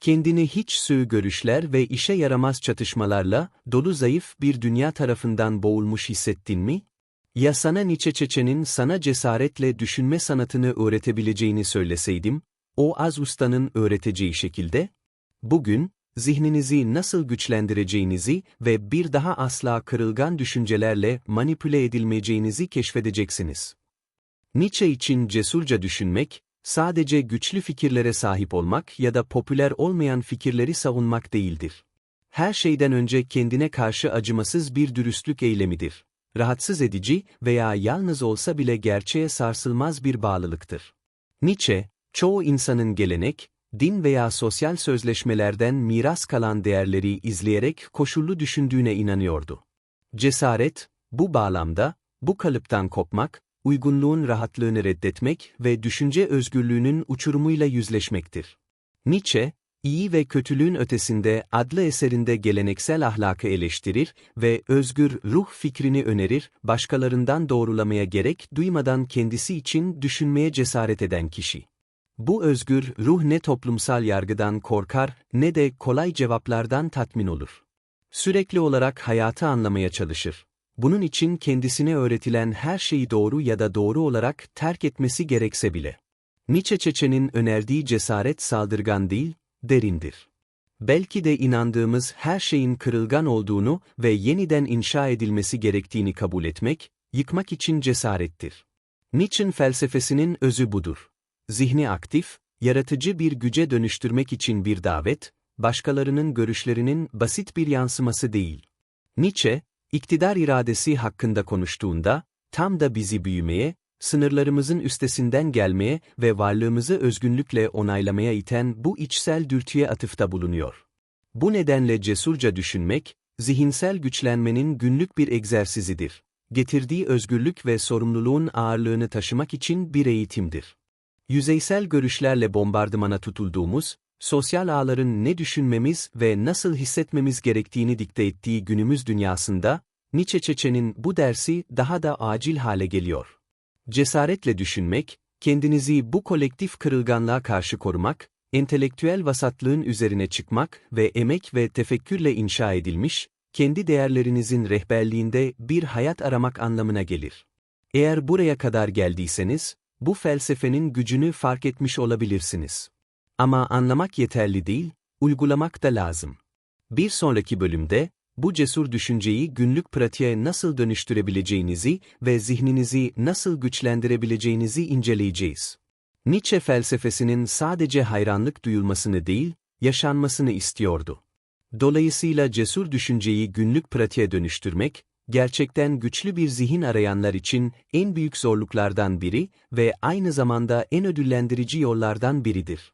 kendini hiç sığ görüşler ve işe yaramaz çatışmalarla dolu zayıf bir dünya tarafından boğulmuş hissettin mi? Ya sana Nietzsche Çeçe'nin sana cesaretle düşünme sanatını öğretebileceğini söyleseydim, o az ustanın öğreteceği şekilde? Bugün, zihninizi nasıl güçlendireceğinizi ve bir daha asla kırılgan düşüncelerle manipüle edilmeyeceğinizi keşfedeceksiniz. Nietzsche için cesurca düşünmek, sadece güçlü fikirlere sahip olmak ya da popüler olmayan fikirleri savunmak değildir. Her şeyden önce kendine karşı acımasız bir dürüstlük eylemidir. Rahatsız edici veya yalnız olsa bile gerçeğe sarsılmaz bir bağlılıktır. Nietzsche, çoğu insanın gelenek, din veya sosyal sözleşmelerden miras kalan değerleri izleyerek koşullu düşündüğüne inanıyordu. Cesaret, bu bağlamda, bu kalıptan kopmak, uygunluğun rahatlığını reddetmek ve düşünce özgürlüğünün uçurumuyla yüzleşmektir. Nietzsche, iyi ve kötülüğün ötesinde adlı eserinde geleneksel ahlakı eleştirir ve özgür ruh fikrini önerir, başkalarından doğrulamaya gerek duymadan kendisi için düşünmeye cesaret eden kişi. Bu özgür ruh ne toplumsal yargıdan korkar ne de kolay cevaplardan tatmin olur. Sürekli olarak hayatı anlamaya çalışır. Bunun için kendisine öğretilen her şeyi doğru ya da doğru olarak terk etmesi gerekse bile. Nietzsche Çeçe'nin önerdiği cesaret saldırgan değil, derindir. Belki de inandığımız her şeyin kırılgan olduğunu ve yeniden inşa edilmesi gerektiğini kabul etmek, yıkmak için cesarettir. Nietzsche'nin felsefesinin özü budur. Zihni aktif, yaratıcı bir güce dönüştürmek için bir davet, başkalarının görüşlerinin basit bir yansıması değil. Nietzsche, iktidar iradesi hakkında konuştuğunda, tam da bizi büyümeye, sınırlarımızın üstesinden gelmeye ve varlığımızı özgünlükle onaylamaya iten bu içsel dürtüye atıfta bulunuyor. Bu nedenle cesurca düşünmek, zihinsel güçlenmenin günlük bir egzersizidir. Getirdiği özgürlük ve sorumluluğun ağırlığını taşımak için bir eğitimdir. Yüzeysel görüşlerle bombardımana tutulduğumuz, sosyal ağların ne düşünmemiz ve nasıl hissetmemiz gerektiğini dikte ettiği günümüz dünyasında, Nietzsche Çeçe'nin bu dersi daha da acil hale geliyor. Cesaretle düşünmek, kendinizi bu kolektif kırılganlığa karşı korumak, entelektüel vasatlığın üzerine çıkmak ve emek ve tefekkürle inşa edilmiş, kendi değerlerinizin rehberliğinde bir hayat aramak anlamına gelir. Eğer buraya kadar geldiyseniz, bu felsefenin gücünü fark etmiş olabilirsiniz. Ama anlamak yeterli değil, uygulamak da lazım. Bir sonraki bölümde, bu cesur düşünceyi günlük pratiğe nasıl dönüştürebileceğinizi ve zihninizi nasıl güçlendirebileceğinizi inceleyeceğiz. Nietzsche felsefesinin sadece hayranlık duyulmasını değil, yaşanmasını istiyordu. Dolayısıyla cesur düşünceyi günlük pratiğe dönüştürmek, gerçekten güçlü bir zihin arayanlar için en büyük zorluklardan biri ve aynı zamanda en ödüllendirici yollardan biridir.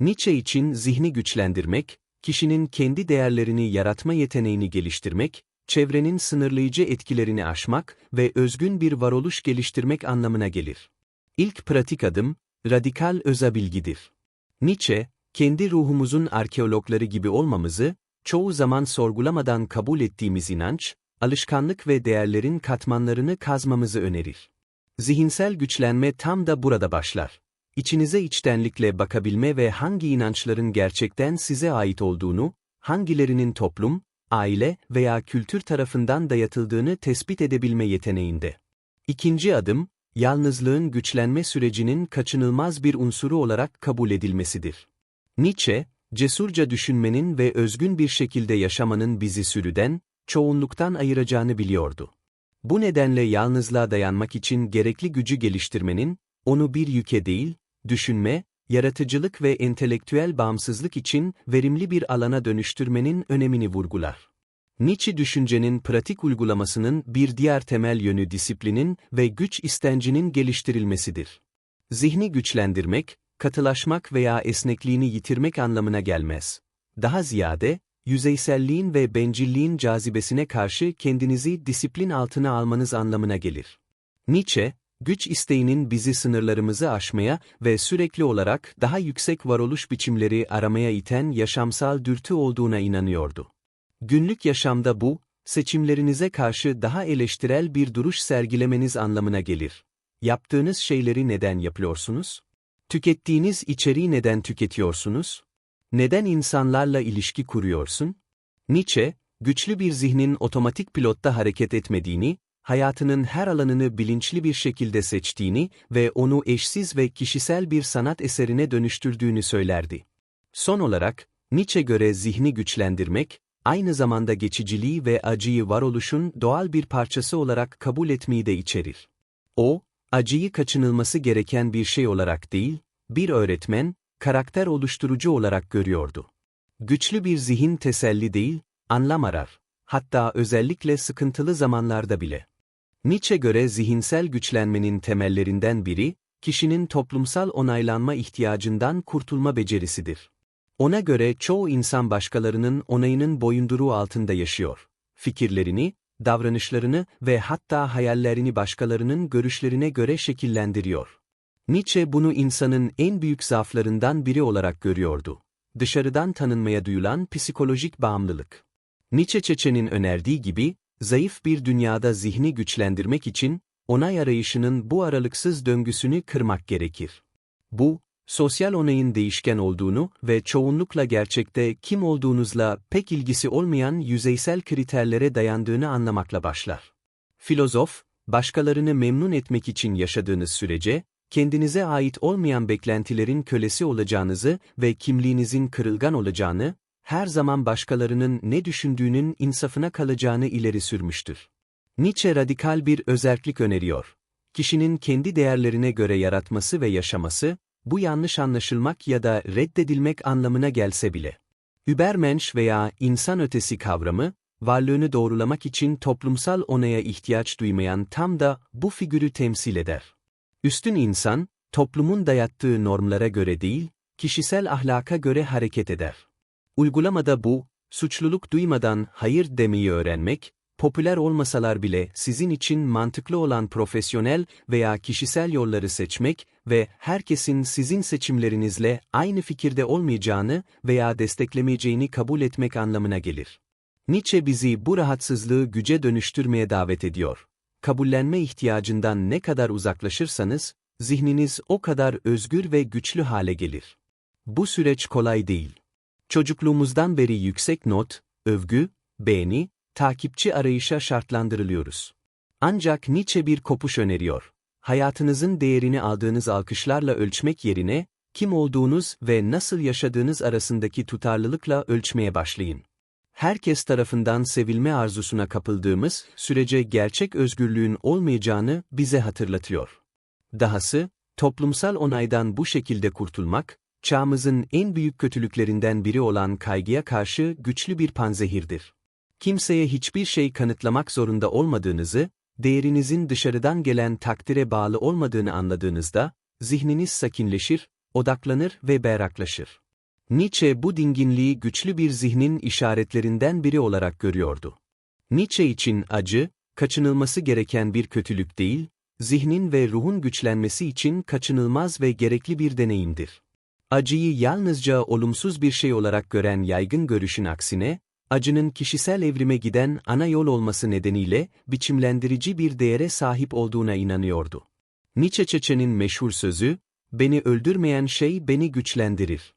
Nietzsche için zihni güçlendirmek, kişinin kendi değerlerini yaratma yeteneğini geliştirmek, çevrenin sınırlayıcı etkilerini aşmak ve özgün bir varoluş geliştirmek anlamına gelir. İlk pratik adım, radikal özabilgidir. Nietzsche, kendi ruhumuzun arkeologları gibi olmamızı, çoğu zaman sorgulamadan kabul ettiğimiz inanç, alışkanlık ve değerlerin katmanlarını kazmamızı önerir. Zihinsel güçlenme tam da burada başlar. İçinize içtenlikle bakabilme ve hangi inançların gerçekten size ait olduğunu, hangilerinin toplum, aile veya kültür tarafından dayatıldığını tespit edebilme yeteneğinde. İkinci adım, yalnızlığın güçlenme sürecinin kaçınılmaz bir unsuru olarak kabul edilmesidir. Nietzsche, cesurca düşünmenin ve özgün bir şekilde yaşamanın bizi sürüden, çoğunluktan ayıracağını biliyordu. Bu nedenle yalnızlığa dayanmak için gerekli gücü geliştirmenin, onu bir yüke değil, düşünme, yaratıcılık ve entelektüel bağımsızlık için verimli bir alana dönüştürmenin önemini vurgular. Nietzsche düşüncenin pratik uygulamasının bir diğer temel yönü disiplinin ve güç istencinin geliştirilmesidir. Zihni güçlendirmek, katılaşmak veya esnekliğini yitirmek anlamına gelmez. Daha ziyade, yüzeyselliğin ve bencilliğin cazibesine karşı kendinizi disiplin altına almanız anlamına gelir. Nietzsche, güç isteğinin bizi sınırlarımızı aşmaya ve sürekli olarak daha yüksek varoluş biçimleri aramaya iten yaşamsal dürtü olduğuna inanıyordu. Günlük yaşamda bu, seçimlerinize karşı daha eleştirel bir duruş sergilemeniz anlamına gelir. Yaptığınız şeyleri neden yapıyorsunuz? Tükettiğiniz içeriği neden tüketiyorsunuz? Neden insanlarla ilişki kuruyorsun? Nietzsche, güçlü bir zihnin otomatik pilotta hareket etmediğini, hayatının her alanını bilinçli bir şekilde seçtiğini ve onu eşsiz ve kişisel bir sanat eserine dönüştürdüğünü söylerdi. Son olarak, Nietzsche göre zihni güçlendirmek, aynı zamanda geçiciliği ve acıyı varoluşun doğal bir parçası olarak kabul etmeyi de içerir. O, acıyı kaçınılması gereken bir şey olarak değil, bir öğretmen, karakter oluşturucu olarak görüyordu. Güçlü bir zihin teselli değil, anlam arar. Hatta özellikle sıkıntılı zamanlarda bile. Nietzsche göre zihinsel güçlenmenin temellerinden biri, kişinin toplumsal onaylanma ihtiyacından kurtulma becerisidir. Ona göre çoğu insan başkalarının onayının boyunduruğu altında yaşıyor. Fikirlerini, davranışlarını ve hatta hayallerini başkalarının görüşlerine göre şekillendiriyor. Nietzsche bunu insanın en büyük zaaflarından biri olarak görüyordu. Dışarıdan tanınmaya duyulan psikolojik bağımlılık. Nietzsche Çeçen'in önerdiği gibi, zayıf bir dünyada zihni güçlendirmek için, onay arayışının bu aralıksız döngüsünü kırmak gerekir. Bu, sosyal onayın değişken olduğunu ve çoğunlukla gerçekte kim olduğunuzla pek ilgisi olmayan yüzeysel kriterlere dayandığını anlamakla başlar. Filozof, başkalarını memnun etmek için yaşadığınız sürece, kendinize ait olmayan beklentilerin kölesi olacağınızı ve kimliğinizin kırılgan olacağını, her zaman başkalarının ne düşündüğünün insafına kalacağını ileri sürmüştür. Nietzsche radikal bir özellik öneriyor. Kişinin kendi değerlerine göre yaratması ve yaşaması, bu yanlış anlaşılmak ya da reddedilmek anlamına gelse bile. Übermensch veya insan ötesi kavramı, varlığını doğrulamak için toplumsal onaya ihtiyaç duymayan tam da bu figürü temsil eder. Üstün insan, toplumun dayattığı normlara göre değil, kişisel ahlaka göre hareket eder. Uygulamada bu, suçluluk duymadan hayır demeyi öğrenmek, popüler olmasalar bile sizin için mantıklı olan profesyonel veya kişisel yolları seçmek ve herkesin sizin seçimlerinizle aynı fikirde olmayacağını veya desteklemeyeceğini kabul etmek anlamına gelir. Nietzsche bizi bu rahatsızlığı güce dönüştürmeye davet ediyor. Kabullenme ihtiyacından ne kadar uzaklaşırsanız, zihniniz o kadar özgür ve güçlü hale gelir. Bu süreç kolay değil. Çocukluğumuzdan beri yüksek not, övgü, beğeni, takipçi arayışa şartlandırılıyoruz. Ancak Nietzsche bir kopuş öneriyor. Hayatınızın değerini aldığınız alkışlarla ölçmek yerine, kim olduğunuz ve nasıl yaşadığınız arasındaki tutarlılıkla ölçmeye başlayın. Herkes tarafından sevilme arzusuna kapıldığımız sürece gerçek özgürlüğün olmayacağını bize hatırlatıyor. Dahası, toplumsal onaydan bu şekilde kurtulmak, çağımızın en büyük kötülüklerinden biri olan kaygıya karşı güçlü bir panzehirdir. Kimseye hiçbir şey kanıtlamak zorunda olmadığınızı, değerinizin dışarıdan gelen takdire bağlı olmadığını anladığınızda, zihniniz sakinleşir, odaklanır ve berraklaşır. Nietzsche bu dinginliği güçlü bir zihnin işaretlerinden biri olarak görüyordu. Nietzsche için acı, kaçınılması gereken bir kötülük değil, zihnin ve ruhun güçlenmesi için kaçınılmaz ve gerekli bir deneyimdir. Acıyı yalnızca olumsuz bir şey olarak gören yaygın görüşün aksine, acının kişisel evrime giden ana yol olması nedeniyle biçimlendirici bir değere sahip olduğuna inanıyordu. Nietzsche Çeçen'in meşhur sözü, beni öldürmeyen şey beni güçlendirir.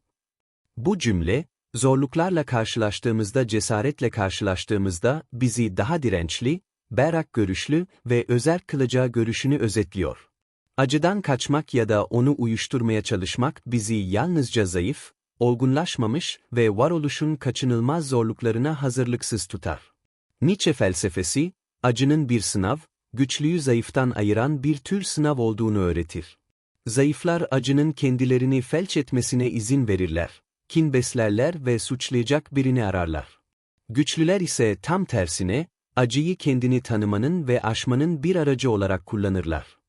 Bu cümle, zorluklarla karşılaştığımızda cesaretle karşılaştığımızda bizi daha dirençli, berrak görüşlü ve özerk kılacağı görüşünü özetliyor. Acıdan kaçmak ya da onu uyuşturmaya çalışmak bizi yalnızca zayıf, olgunlaşmamış ve varoluşun kaçınılmaz zorluklarına hazırlıksız tutar. Nietzsche felsefesi, acının bir sınav, güçlüyü zayıftan ayıran bir tür sınav olduğunu öğretir. Zayıflar acının kendilerini felç etmesine izin verirler, kin beslerler ve suçlayacak birini ararlar. Güçlüler ise tam tersine, acıyı kendini tanımanın ve aşmanın bir aracı olarak kullanırlar.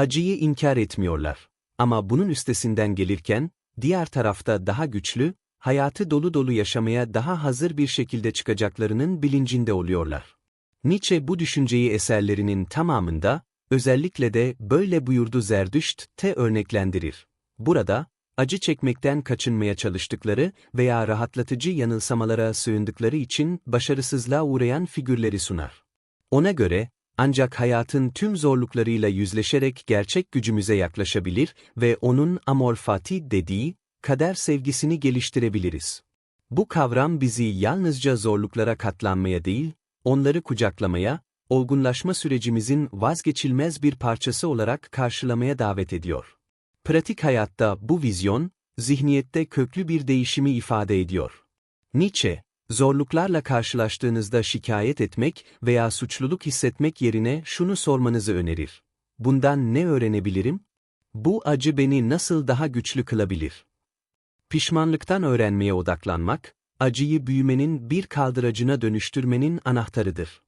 Acıyı inkar etmiyorlar. Ama bunun üstesinden gelirken, diğer tarafta daha güçlü, hayatı dolu dolu yaşamaya daha hazır bir şekilde çıkacaklarının bilincinde oluyorlar. Nietzsche bu düşünceyi eserlerinin tamamında, özellikle de böyle buyurdu Zerdüşt te örneklendirir. Burada, acı çekmekten kaçınmaya çalıştıkları veya rahatlatıcı yanılsamalara sığındıkları için başarısızlığa uğrayan figürleri sunar. Ona göre, ancak hayatın tüm zorluklarıyla yüzleşerek gerçek gücümüze yaklaşabilir ve onun amor fati dediği, kader sevgisini geliştirebiliriz. Bu kavram bizi yalnızca zorluklara katlanmaya değil, onları kucaklamaya, olgunlaşma sürecimizin vazgeçilmez bir parçası olarak karşılamaya davet ediyor. Pratik hayatta bu vizyon, zihniyette köklü bir değişimi ifade ediyor. Nietzsche, zorluklarla karşılaştığınızda şikayet etmek veya suçluluk hissetmek yerine şunu sormanızı önerir. Bundan ne öğrenebilirim? Bu acı beni nasıl daha güçlü kılabilir? Pişmanlıktan öğrenmeye odaklanmak, acıyı büyümenin bir kaldıracına dönüştürmenin anahtarıdır.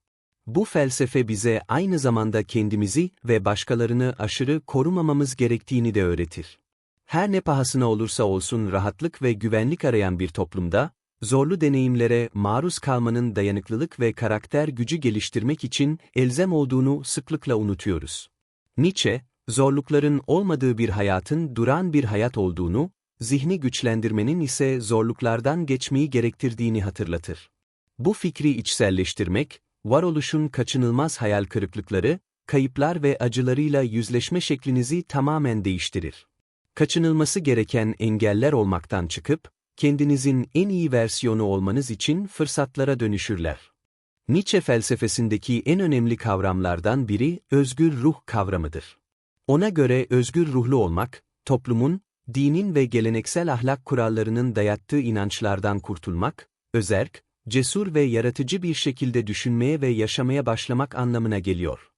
Bu felsefe bize aynı zamanda kendimizi ve başkalarını aşırı korumamamız gerektiğini de öğretir. Her ne pahasına olursa olsun rahatlık ve güvenlik arayan bir toplumda, zorlu deneyimlere maruz kalmanın dayanıklılık ve karakter gücü geliştirmek için elzem olduğunu sıklıkla unutuyoruz. Nietzsche, zorlukların olmadığı bir hayatın duran bir hayat olduğunu, zihni güçlendirmenin ise zorluklardan geçmeyi gerektirdiğini hatırlatır. Bu fikri içselleştirmek, varoluşun kaçınılmaz hayal kırıklıkları, kayıplar ve acılarıyla yüzleşme şeklinizi tamamen değiştirir. Kaçınılması gereken engeller olmaktan çıkıp, kendinizin en iyi versiyonu olmanız için fırsatlara dönüşürler. Nietzsche felsefesindeki en önemli kavramlardan biri özgür ruh kavramıdır. Ona göre özgür ruhlu olmak, toplumun, dinin ve geleneksel ahlak kurallarının dayattığı inançlardan kurtulmak, özerk, cesur ve yaratıcı bir şekilde düşünmeye ve yaşamaya başlamak anlamına geliyor.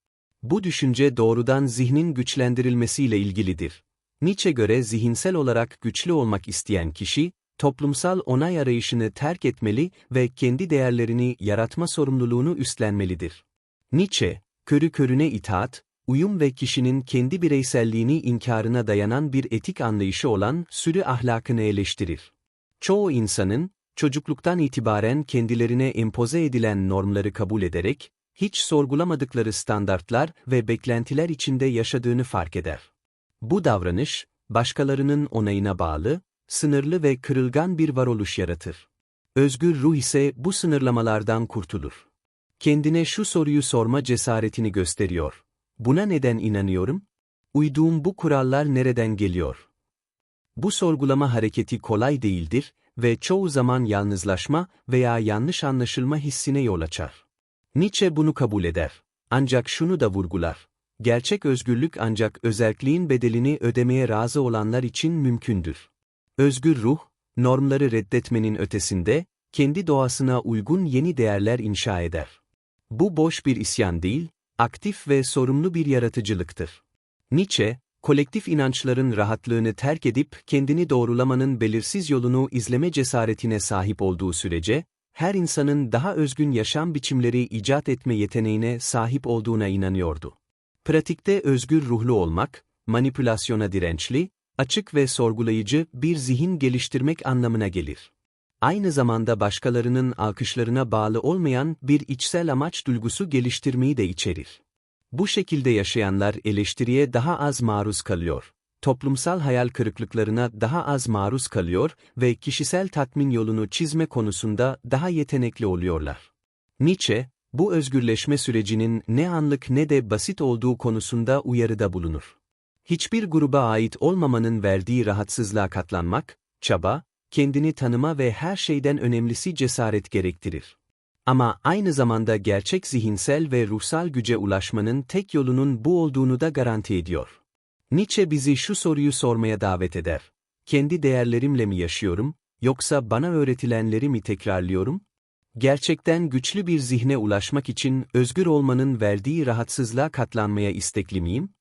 Bu düşünce doğrudan zihnin güçlendirilmesiyle ilgilidir. Nietzsche göre zihinsel olarak güçlü olmak isteyen kişi, toplumsal onay arayışını terk etmeli ve kendi değerlerini yaratma sorumluluğunu üstlenmelidir. Nietzsche, körü körüne itaat, uyum ve kişinin kendi bireyselliğini inkarına dayanan bir etik anlayışı olan sürü ahlakını eleştirir. Çoğu insanın, çocukluktan itibaren kendilerine empoze edilen normları kabul ederek, hiç sorgulamadıkları standartlar ve beklentiler içinde yaşadığını fark eder. Bu davranış, başkalarının onayına bağlı, sınırlı ve kırılgan bir varoluş yaratır. Özgür ruh ise bu sınırlamalardan kurtulur. Kendine şu soruyu sorma cesaretini gösteriyor. Buna neden inanıyorum? Uyduğum bu kurallar nereden geliyor? Bu sorgulama hareketi kolay değildir ve çoğu zaman yalnızlaşma veya yanlış anlaşılma hissine yol açar. Nietzsche bunu kabul eder. Ancak şunu da vurgular. Gerçek özgürlük ancak özelliğin bedelini ödemeye razı olanlar için mümkündür. Özgür ruh, normları reddetmenin ötesinde, kendi doğasına uygun yeni değerler inşa eder. Bu boş bir isyan değil, aktif ve sorumlu bir yaratıcılıktır. Nietzsche, kolektif inançların rahatlığını terk edip kendini doğrulamanın belirsiz yolunu izleme cesaretine sahip olduğu sürece, her insanın daha özgün yaşam biçimleri icat etme yeteneğine sahip olduğuna inanıyordu. Pratikte özgür ruhlu olmak, manipülasyona dirençli, açık ve sorgulayıcı bir zihin geliştirmek anlamına gelir. Aynı zamanda başkalarının alkışlarına bağlı olmayan bir içsel amaç duygusu geliştirmeyi de içerir. Bu şekilde yaşayanlar eleştiriye daha az maruz kalıyor, toplumsal hayal kırıklıklarına daha az maruz kalıyor ve kişisel tatmin yolunu çizme konusunda daha yetenekli oluyorlar. Nietzsche, bu özgürleşme sürecinin ne anlık ne de basit olduğu konusunda uyarıda bulunur. Hiçbir gruba ait olmamanın verdiği rahatsızlığa katlanmak, çaba, kendini tanıma ve her şeyden önemlisi cesaret gerektirir. Ama aynı zamanda gerçek zihinsel ve ruhsal güce ulaşmanın tek yolunun bu olduğunu da garanti ediyor. Nietzsche bizi şu soruyu sormaya davet eder. Kendi değerlerimle mi yaşıyorum, yoksa bana öğretilenleri mi tekrarlıyorum? Gerçekten güçlü bir zihne ulaşmak için özgür olmanın verdiği rahatsızlığa katlanmaya istekli miyim?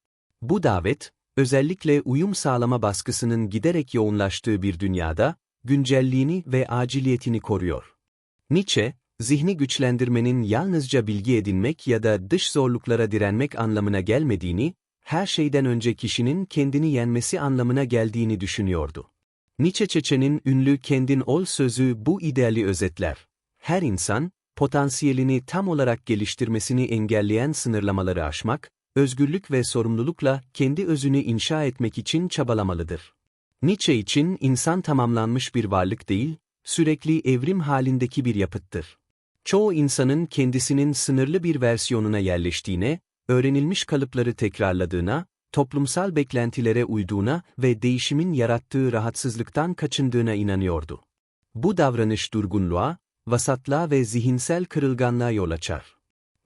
Bu davet, özellikle uyum sağlama baskısının giderek yoğunlaştığı bir dünyada, güncelliğini ve aciliyetini koruyor. Nietzsche, zihni güçlendirmenin yalnızca bilgi edinmek ya da dış zorluklara direnmek anlamına gelmediğini, her şeyden önce kişinin kendini yenmesi anlamına geldiğini düşünüyordu. Nietzsche Çeçe'nin ünlü kendin ol sözü bu ideali özetler. Her insan, potansiyelini tam olarak geliştirmesini engelleyen sınırlamaları aşmak, özgürlük ve sorumlulukla kendi özünü inşa etmek için çabalamalıdır. Nietzsche için insan tamamlanmış bir varlık değil, sürekli evrim halindeki bir yapıttır. Çoğu insanın kendisinin sınırlı bir versiyonuna yerleştiğine, öğrenilmiş kalıpları tekrarladığına, toplumsal beklentilere uyduğuna ve değişimin yarattığı rahatsızlıktan kaçındığına inanıyordu. Bu davranış durgunluğa, vasatlığa ve zihinsel kırılganlığa yol açar.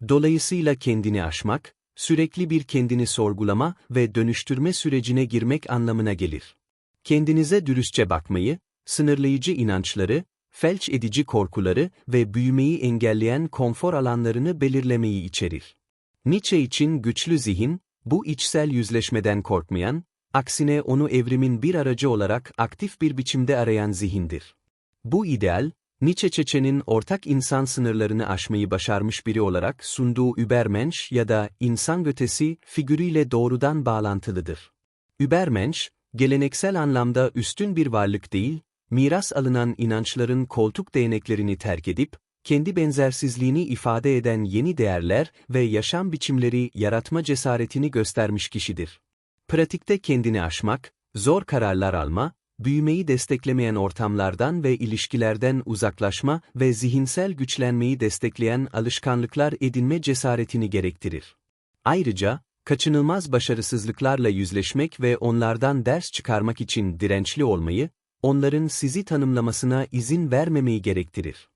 Dolayısıyla kendini aşmak, sürekli bir kendini sorgulama ve dönüştürme sürecine girmek anlamına gelir. Kendinize dürüstçe bakmayı, sınırlayıcı inançları, felç edici korkuları ve büyümeyi engelleyen konfor alanlarını belirlemeyi içerir. Nietzsche için güçlü zihin, bu içsel yüzleşmeden korkmayan, aksine onu evrimin bir aracı olarak aktif bir biçimde arayan zihindir. Bu ideal, Nietzsche Çeçen'in ortak insan sınırlarını aşmayı başarmış biri olarak sunduğu Übermensch ya da insan götesi figürüyle doğrudan bağlantılıdır. Übermensch, geleneksel anlamda üstün bir varlık değil, miras alınan inançların koltuk değneklerini terk edip, kendi benzersizliğini ifade eden yeni değerler ve yaşam biçimleri yaratma cesaretini göstermiş kişidir. Pratikte kendini aşmak, zor kararlar alma, büyümeyi desteklemeyen ortamlardan ve ilişkilerden uzaklaşma ve zihinsel güçlenmeyi destekleyen alışkanlıklar edinme cesaretini gerektirir. Ayrıca, kaçınılmaz başarısızlıklarla yüzleşmek ve onlardan ders çıkarmak için dirençli olmayı, onların sizi tanımlamasına izin vermemeyi gerektirir.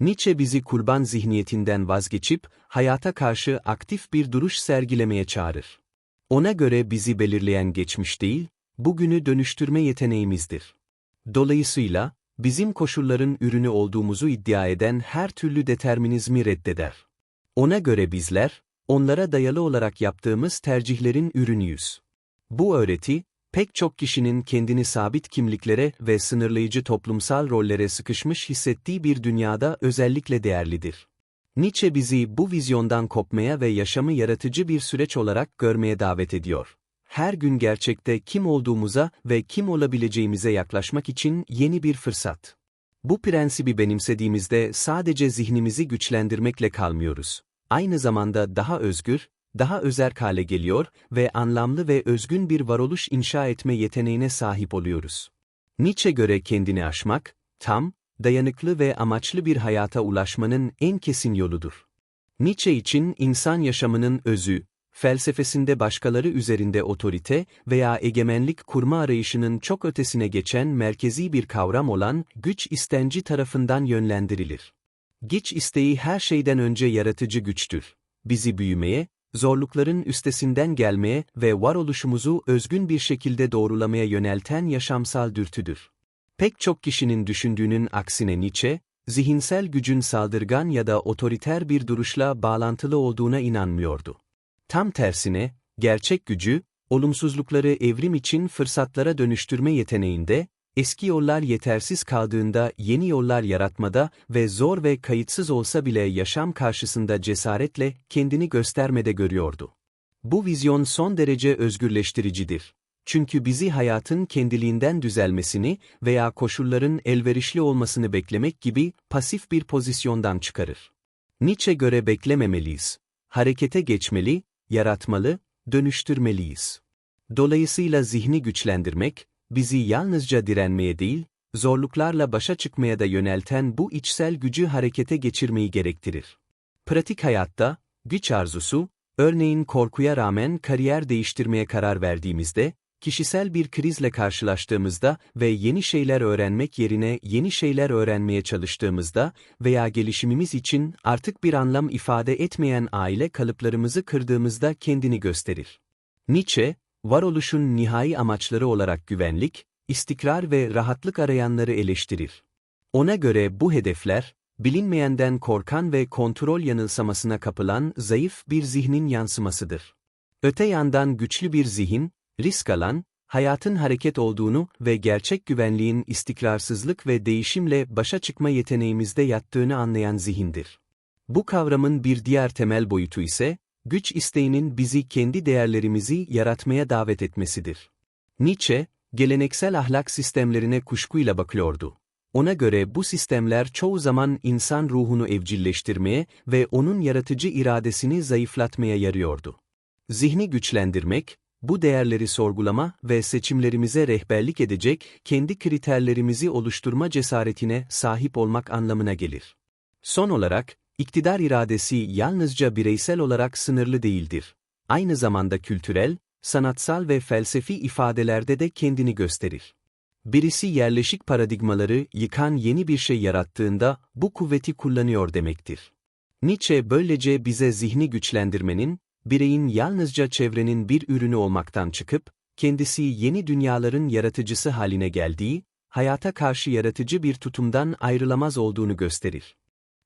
Nietzsche bizi kurban zihniyetinden vazgeçip, hayata karşı aktif bir duruş sergilemeye çağırır. Ona göre bizi belirleyen geçmiş değil, bugünü dönüştürme yeteneğimizdir. Dolayısıyla, bizim koşulların ürünü olduğumuzu iddia eden her türlü determinizmi reddeder. Ona göre bizler, onlara dayalı olarak yaptığımız tercihlerin ürünüyüz. Bu öğreti, pek çok kişinin kendini sabit kimliklere ve sınırlayıcı toplumsal rollere sıkışmış hissettiği bir dünyada özellikle değerlidir. Nietzsche bizi bu vizyondan kopmaya ve yaşamı yaratıcı bir süreç olarak görmeye davet ediyor. Her gün gerçekte kim olduğumuza ve kim olabileceğimize yaklaşmak için yeni bir fırsat. Bu prensibi benimsediğimizde sadece zihnimizi güçlendirmekle kalmıyoruz. Aynı zamanda daha özgür, daha özerk hale geliyor ve anlamlı ve özgün bir varoluş inşa etme yeteneğine sahip oluyoruz. Nietzsche göre kendini aşmak, tam, dayanıklı ve amaçlı bir hayata ulaşmanın en kesin yoludur. Nietzsche için insan yaşamının özü, felsefesinde başkaları üzerinde otorite veya egemenlik kurma arayışının çok ötesine geçen merkezi bir kavram olan güç istenci tarafından yönlendirilir. Güç isteği her şeyden önce yaratıcı güçtür. Bizi büyümeye, zorlukların üstesinden gelmeye ve varoluşumuzu özgün bir şekilde doğrulamaya yönelten yaşamsal dürtüdür. Pek çok kişinin düşündüğünün aksine Nietzsche, zihinsel gücün saldırgan ya da otoriter bir duruşla bağlantılı olduğuna inanmıyordu. Tam tersine, gerçek gücü, olumsuzlukları evrim için fırsatlara dönüştürme yeteneğinde, eski yollar yetersiz kaldığında yeni yollar yaratmada ve zor ve kayıtsız olsa bile yaşam karşısında cesaretle kendini göstermede görüyordu. Bu vizyon son derece özgürleştiricidir. Çünkü bizi hayatın kendiliğinden düzelmesini veya koşulların elverişli olmasını beklemek gibi pasif bir pozisyondan çıkarır. Nietzsche göre beklememeliyiz. Harekete geçmeli, yaratmalı, dönüştürmeliyiz. Dolayısıyla zihni güçlendirmek, bizi yalnızca direnmeye değil, zorluklarla başa çıkmaya da yönelten bu içsel gücü harekete geçirmeyi gerektirir. Pratik hayatta, güç arzusu, örneğin korkuya rağmen kariyer değiştirmeye karar verdiğimizde, kişisel bir krizle karşılaştığımızda ve yeni şeyler öğrenmek yerine yeni şeyler öğrenmeye çalıştığımızda veya gelişimimiz için artık bir anlam ifade etmeyen aile kalıplarımızı kırdığımızda kendini gösterir. Nietzsche, varoluşun nihai amaçları olarak güvenlik, istikrar ve rahatlık arayanları eleştirir. Ona göre bu hedefler, bilinmeyenden korkan ve kontrol yanılsamasına kapılan zayıf bir zihnin yansımasıdır. Öte yandan güçlü bir zihin, risk alan, hayatın hareket olduğunu ve gerçek güvenliğin istikrarsızlık ve değişimle başa çıkma yeteneğimizde yattığını anlayan zihindir. Bu kavramın bir diğer temel boyutu ise, güç isteğinin bizi kendi değerlerimizi yaratmaya davet etmesidir. Nietzsche, geleneksel ahlak sistemlerine kuşkuyla bakıyordu. Ona göre bu sistemler çoğu zaman insan ruhunu evcilleştirmeye ve onun yaratıcı iradesini zayıflatmaya yarıyordu. Zihni güçlendirmek, bu değerleri sorgulama ve seçimlerimize rehberlik edecek kendi kriterlerimizi oluşturma cesaretine sahip olmak anlamına gelir. Son olarak, iktidar iradesi yalnızca bireysel olarak sınırlı değildir. Aynı zamanda kültürel, sanatsal ve felsefi ifadelerde de kendini gösterir. Birisi yerleşik paradigmaları yıkan yeni bir şey yarattığında bu kuvveti kullanıyor demektir. Nietzsche böylece bize zihni güçlendirmenin, bireyin yalnızca çevrenin bir ürünü olmaktan çıkıp, kendisi yeni dünyaların yaratıcısı haline geldiği, hayata karşı yaratıcı bir tutumdan ayrılamaz olduğunu gösterir.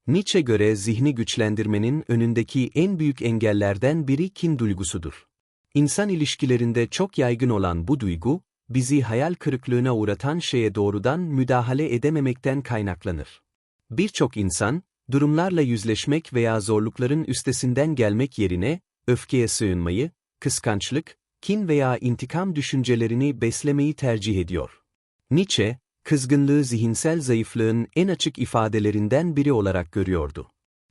Nietzsche göre zihni güçlendirmenin önündeki en büyük engellerden biri kin duygusudur. İnsan ilişkilerinde çok yaygın olan bu duygu, bizi hayal kırıklığına uğratan şeye doğrudan müdahale edememekten kaynaklanır. Birçok insan, durumlarla yüzleşmek veya zorlukların üstesinden gelmek yerine, öfkeye sığınmayı, kıskançlık, kin veya intikam düşüncelerini beslemeyi tercih ediyor. Nietzsche, kızgınlığı zihinsel zayıflığın en açık ifadelerinden biri olarak görüyordu.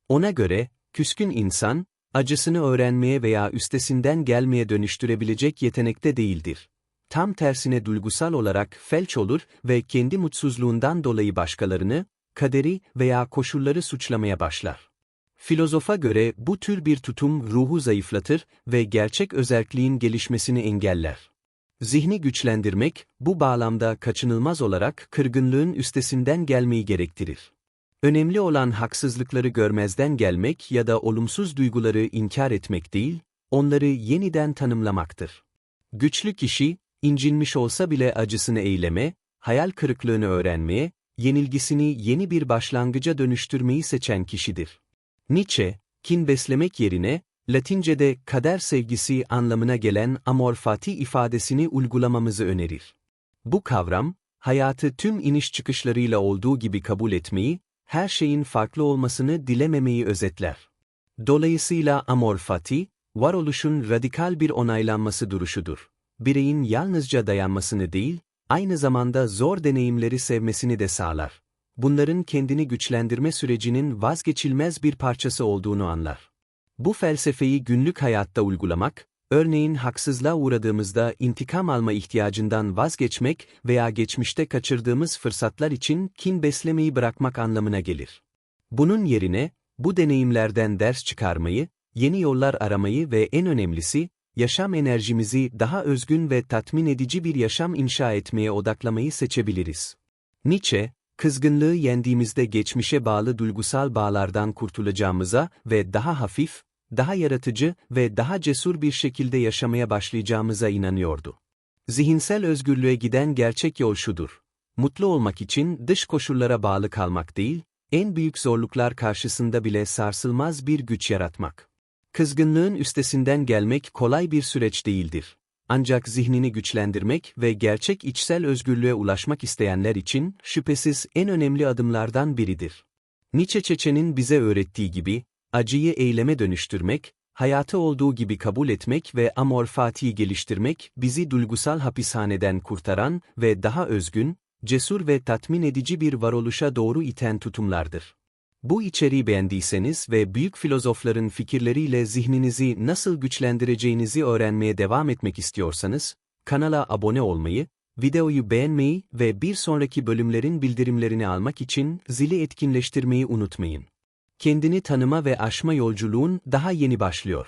Ona göre, küskün insan, acısını öğrenmeye veya üstesinden gelmeye dönüştürebilecek yetenekte değildir. Tam tersine duygusal olarak felç olur ve kendi mutsuzluğundan dolayı başkalarını, kaderi veya koşulları suçlamaya başlar. Filozofa göre bu tür bir tutum ruhu zayıflatır ve gerçek özerkliğin gelişmesini engeller. Zihni güçlendirmek, bu bağlamda kaçınılmaz olarak kırgınlığın üstesinden gelmeyi gerektirir. Önemli olan haksızlıkları görmezden gelmek ya da olumsuz duyguları inkar etmek değil, onları yeniden tanımlamaktır. Güçlü kişi, incinmiş olsa bile acısını eyleme, hayal kırıklığını öğrenmeye, yenilgisini yeni bir başlangıca dönüştürmeyi seçen kişidir. Nietzsche, kin beslemek yerine, Latince'de kader sevgisi anlamına gelen amor fati ifadesini uygulamamızı önerir. Bu kavram, hayatı tüm iniş çıkışlarıyla olduğu gibi kabul etmeyi, her şeyin farklı olmasını dilememeyi özetler. Dolayısıyla amor fati, varoluşun radikal bir onaylanması duruşudur. Bireyin yalnızca dayanmasını değil, aynı zamanda zor deneyimleri sevmesini de sağlar. Bunların kendini güçlendirme sürecinin vazgeçilmez bir parçası olduğunu anlar. Bu felsefeyi günlük hayatta uygulamak, örneğin haksızlığa uğradığımızda intikam alma ihtiyacından vazgeçmek veya geçmişte kaçırdığımız fırsatlar için kin beslemeyi bırakmak anlamına gelir. Bunun yerine, bu deneyimlerden ders çıkarmayı, yeni yollar aramayı ve en önemlisi, yaşam enerjimizi daha özgün ve tatmin edici bir yaşam inşa etmeye odaklamayı seçebiliriz. Nietzsche, kızgınlığı yendiğimizde geçmişe bağlı duygusal bağlardan kurtulacağımıza ve daha hafif, daha yaratıcı ve daha cesur bir şekilde yaşamaya başlayacağımıza inanıyordu. Zihinsel özgürlüğe giden gerçek yol şudur. Mutlu olmak için dış koşullara bağlı kalmak değil, en büyük zorluklar karşısında bile sarsılmaz bir güç yaratmak. Kızgınlığın üstesinden gelmek kolay bir süreç değildir. Ancak zihnini güçlendirmek ve gerçek içsel özgürlüğe ulaşmak isteyenler için şüphesiz en önemli adımlardan biridir. Nietzsche Çeçen'in bize öğrettiği gibi, acıyı eyleme dönüştürmek, hayatı olduğu gibi kabul etmek ve amor fatiyi geliştirmek bizi duygusal hapishaneden kurtaran ve daha özgün, cesur ve tatmin edici bir varoluşa doğru iten tutumlardır. Bu içeriği beğendiyseniz ve büyük filozofların fikirleriyle zihninizi nasıl güçlendireceğinizi öğrenmeye devam etmek istiyorsanız, kanala abone olmayı, videoyu beğenmeyi ve bir sonraki bölümlerin bildirimlerini almak için zili etkinleştirmeyi unutmayın. Kendini tanıma ve aşma yolculuğun daha yeni başlıyor.